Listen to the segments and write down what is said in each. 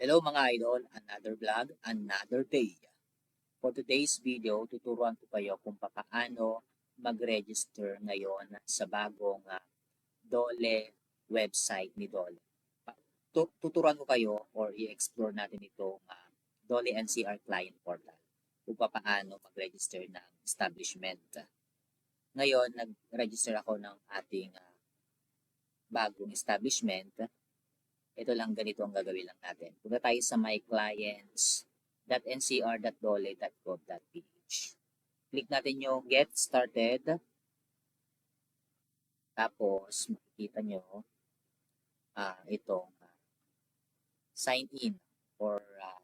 Hello mga idol, another vlog, another day. For today's video, tuturuan ko kayo kung paano mag-register ngayon sa bagong ah, Dole website ni Dole. Tuturuan ko kayo or i-explore natin itong ah, Dole NCR Client Portal kung paano mag-register ng establishment. Ngayon, nag-register ako ng ating ah, bagong establishment ito lang ganito ang gagawin lang natin. Punta tayo sa my. Click natin yung get started. Tapos makikita nyo ah itong ah, sign in or ah,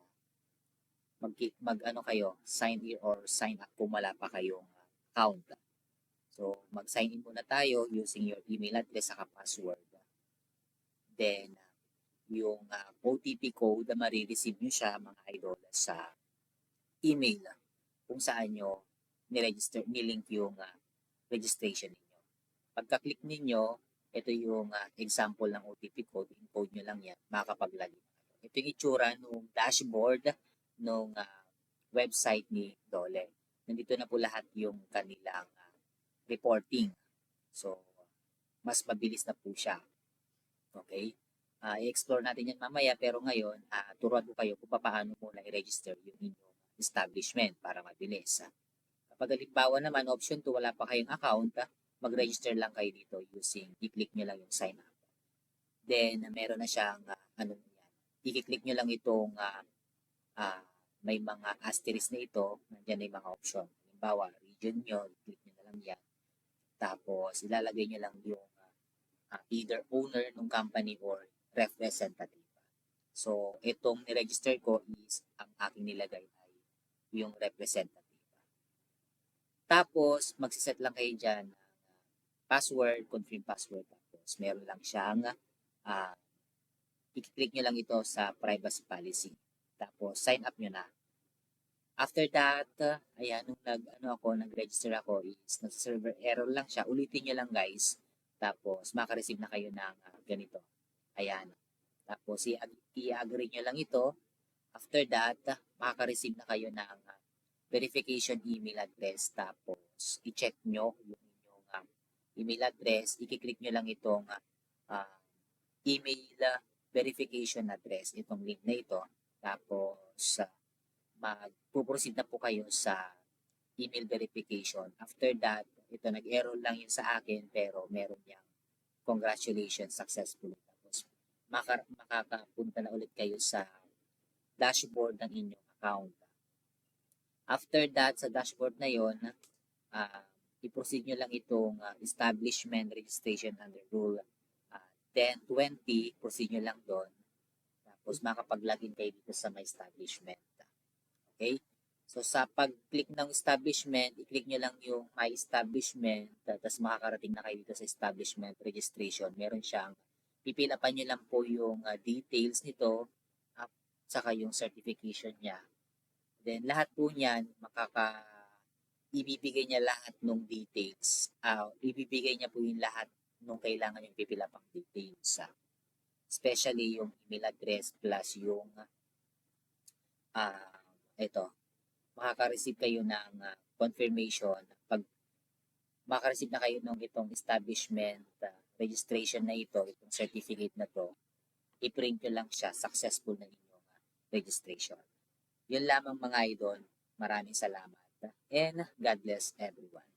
mag, mag ano kayo, sign in or sign up kung wala pa kayong account. So mag-sign in muna tayo using your email address saka password. Then yung ah, OTP code na marireceive nyo siya mga idol sa email kung saan nyo niregister, nilink yung ah, registration ninyo. Pagka-click ninyo, ito yung ah, example ng OTP code, encode nyo lang yan, makakapag-login. Ito yung itsura ng dashboard ng website ni Dole. Nandito na po lahat yung kanilang ah, reporting. So, mas mabilis na po siya. Okay? Ah, i-explore natin yan mamaya pero ngayon ah, turuan ko kayo kung paano muna i-register yung inyong establishment para mabilis. ah. Kapag halimbawa naman option 2 wala pa kayong account, mag-register lang kayo dito using i-click nyo lang yung sign up. Then ah, meron na siyang ah, ano yan. I-click nyo lang itong ah, ah, may mga asterisk na ito, nandiyan na yung mga option. Halimbawa, region nyo, i-click nyo na lang yan. Tapos ilalagay nyo lang yung ah, either owner ng company or representative. So, itong niregister ko is ang aking nilagay ay yung representative. Tapos, magsiset lang kayo dyan ng password, confirm password. Tapos, meron lang siyang uh, i-click nyo lang ito sa privacy policy. Tapos, sign up nyo na. After that, ah, ayan, nung nag, ano ako, nag-register ako is nag-server error lang siya. Ulitin nyo lang guys. Tapos, makareceive na kayo ng ah, ganito. Ayan. Tapos, i-agree nyo lang ito. After that, makaka-receive na kayo ng ah, verification email address. Tapos, i-check nyo yung inyong ah, email address. I-click nyo lang itong ah, email verification address. Itong link na ito. Tapos, uh, mag-proceed na po kayo sa email verification. After that, ito nag-error lang yun sa akin pero meron niyang congratulations, successful. Maka- makakapunta na ulit kayo sa dashboard ng inyong account. After that, sa dashboard na yon, ah, i-proceed nyo lang itong ah, establishment registration under rule ah, 1020, proceed nyo lang doon. Tapos makapag-login kayo dito sa my establishment. Okay? So sa pag-click ng establishment, i-click nyo lang yung my establishment, tapos makakarating na kayo dito sa establishment registration. Meron siyang, pipila pa nyo lang po yung ah, details nito, at saka yung certification niya. Then lahat po niyan, makaka, ibibigay niya lahat ng details. Ah, ibibigay niya po yung lahat nung kailangan yung pipila pang details. ah. Especially yung email address plus yung ah ito, makaka-receive kayo ng ah, confirmation pag makaka-receive na kayo ng itong establishment ah, registration na ito, itong certificate na to, i-print nyo lang siya, successful na inyong ah, registration. Yun lamang mga idol. Maraming salamat. And God bless everyone.